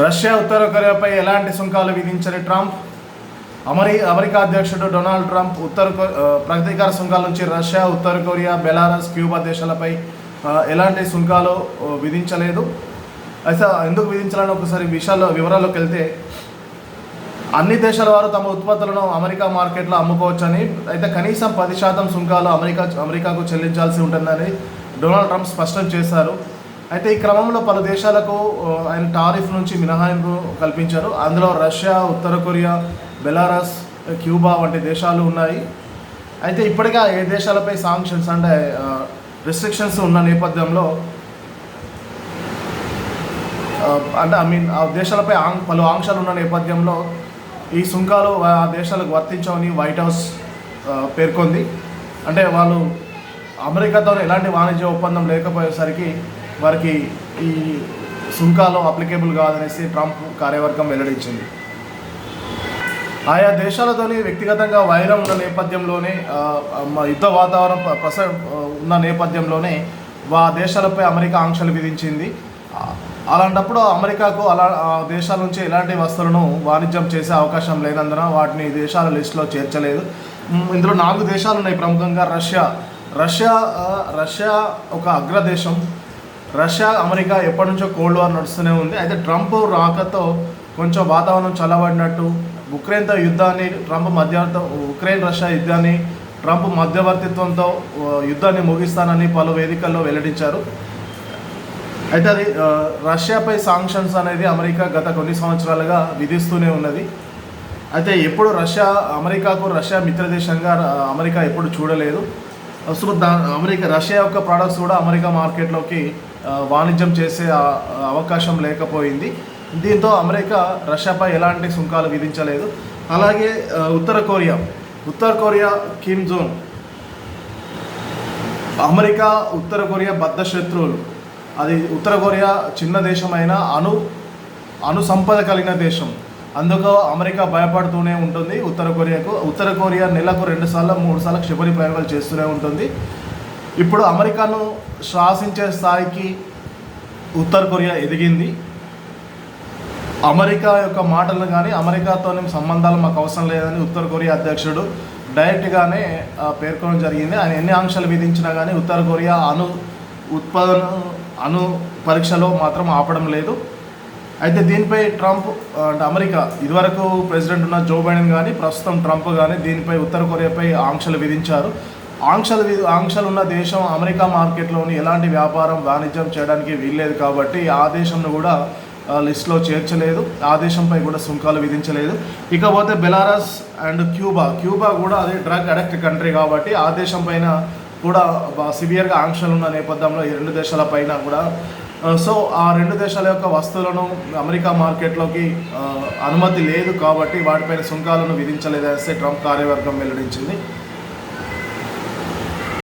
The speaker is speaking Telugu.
రష్యా ఉత్తర కొరియాపై ఎలాంటి సుంకాలు విధించని ట్రంప్? అమరి అమెరికా అధ్యక్షుడు డొనాల్డ్ ట్రంప్ ఉత్తర కొ- ప్రతీకార సుంకాల నుంచి రష్యా ఉత్తర కొరియా బెలారస్ క్యూబా దేశాలపై ఎలాంటి సుంకాలు విధించలేదు? అయితే ఎందుకు విధించాలని ఒకసారి విషయాల్లో వివరాల్లోకి వెళ్తే అన్ని దేశాల వారు తమ ఉత్పత్తులను అమెరికా మార్కెట్లో అమ్ముకోవచ్చని అయితే కనీసం పది శాతం సుంకాలు అమెరికా అమెరికాకు చెల్లించాల్సి ఉంటుందని డొనాల్డ్ ట్రంప్ స్పష్టం చేశారు. అయితే ఈ క్రమంలో పలు దేశాలకు ఆయన టారిఫ్ నుంచి మినహాయింపు కల్పించారు. అందులో రష్యా ఉత్తర కొరియా బెలారస్ క్యూబా వంటి దేశాలు ఉన్నాయి. అయితే ఇప్పటికే ఏ దేశాలపై సాంక్షన్స్ అంటే రిస్ట్రిక్షన్స్ ఉన్న నేపథ్యంలో అంటే ఐ మీన్ ఆ దేశాలపై ఆంగ్ పలు ఆంక్షలు ఉన్న నేపథ్యంలో ఈ సుంకాలు ఆ దేశాలకు వర్తించవని వైట్ హౌస్ పేర్కొంది. అంటే వాళ్ళు అమెరికాతో ఎలాంటి వాణిజ్య ఒప్పందం లేకపోయేసరికి వారికి ఈ సుంకాలు అప్లికేబుల్ కాదనేసి ట్రంప్ కార్యవర్గం వెల్లడించింది. ఆయా దేశాలతోని వ్యక్తిగతంగా వైరం ఉన్న నేపథ్యంలోనే మ- యుద్ధ వాతావరణం ప్రస ఉన్న నేపథ్యంలోనే వా దేశాలపై అమెరికా ఆంక్షలు విధించింది. అలాంటప్పుడు అమెరికాకు అలా ఆ దేశాల నుంచి ఎలాంటి వస్తువులను వాణిజ్యం చేసే అవకాశం లేనందున వాటిని దేశాల లిస్టులో చేర్చలేదు. ఇందులో నాలుగు దేశాలు ఉన్నాయి ప్రముఖంగా రష్యా. రష్యా రష్యా ఒక అగ్రదేశం. రష్యా అమెరికా ఎప్పటి నుంచో కోల్డ్ వార్ నడుస్తూనే ఉంది. అయితే ట్రంప్ రాకతో కొంచెం వాతావరణం చల్లబడినట్టు ఉక్రెయిన్తో యుద్ధాన్ని ట్రంప్ మధ్యవర్త ఉక్రెయిన్ రష్యా యుద్ధాన్ని ట్రంప్ మధ్యవర్తిత్వంతో యుద్ధాన్ని ముగిస్తానని పలు వేదికల్లో వెల్లడించారు. అయితే అది రష్యాపై సాంక్షన్స్ అనేది అమెరికా గత కొన్ని సంవత్సరాలుగా విధిస్తూనే ఉన్నది. అయితే ఎప్పుడు రష్యా అమెరికాకు రష్యా మిత్రదేశంగా అమెరికా ఎప్పుడు చూడలేదు. అసలు దా అమెరికా రష్యా యొక్క ప్రోడక్ట్స్ కూడా అమెరికా మార్కెట్లోకి వాణిజ్యం చేసే అవకాశం లేకపోయింది. దీంతో అమెరికా రష్యాపై ఎలాంటి సుంకాలు విధించలేదు. అలాగే ఉత్తర కొరియా ఉత్తర కొరియా కిమ్ జోన్ అమెరికా ఉత్తర కొరియా బద్ధ శత్రువులు. అది ఉత్తర కొరియా చిన్న దేశమైన అణు అణు సంపద కలిగిన దేశం. అందుకు అమెరికా భయపడుతూనే ఉంటుంది. ఉత్తర కొరియాకు ఉత్తర కొరియా నెలకు రెండు సార్లు మూడు సార్లు క్షిపణి ప్రయోగాలు చేస్తూనే ఉంటుంది. ఇప్పుడు అమెరికాను శ్వాసించే స్థాయికి ఉత్తర కొరియా ఎదిగింది. అమెరికా యొక్క మాటలు కానీ అమెరికాతో సంబంధాలు మాకు అవసరం లేదని ఉత్తర కొరియా అధ్యక్షుడు డైరెక్ట్గానే పేర్కొనడం జరిగింది. ఆయన ఎన్ని ఆంక్షలు విధించినా కానీ ఉత్తర కొరియా అణు ఉత్పాదన అణు పరీక్షలో మాత్రం ఆపడం లేదు. అయితే దీనిపై ట్రంప్ అంటే అమెరికా ఇదివరకు ప్రెసిడెంట్ ఉన్న జో బైడెన్ కానీ ప్రస్తుతం ట్రంప్ కానీ దీనిపై ఉత్తర కొరియాపై ఆంక్షలు విధించారు. ఆంక్షలు వి- ఆంక్షలు ఉన్న దేశం అమెరికా మార్కెట్లోని ఎలాంటి వ్యాపారం వాణిజ్యం చేయడానికి వీల్లేదు కాబట్టి ఆ దేశంను కూడా లిస్ట్లో చేర్చలేదు. ఆ దేశంపై కూడా సుంకాలు విధించలేదు. ఇకపోతే బెలారస్ అండ్ క్యూబా క్యూబా కూడా అది డ్రగ్ అడక్ట్ కంట్రీ కాబట్టి ఆ దేశం పైన కూడా సివియర్గా ఆంక్షలు ఉన్న నేపథ్యంలో ఈ రెండు దేశాల పైన కూడా సో ఆ రెండు దేశాల యొక్క వస్తువులను అమెరికా మార్కెట్లోకి అనుమతి లేదు కాబట్టి వాటిపైన సుంకాలను విధించలేదనేసి ట్రంప్ కార్యవర్గం వెల్లడించింది.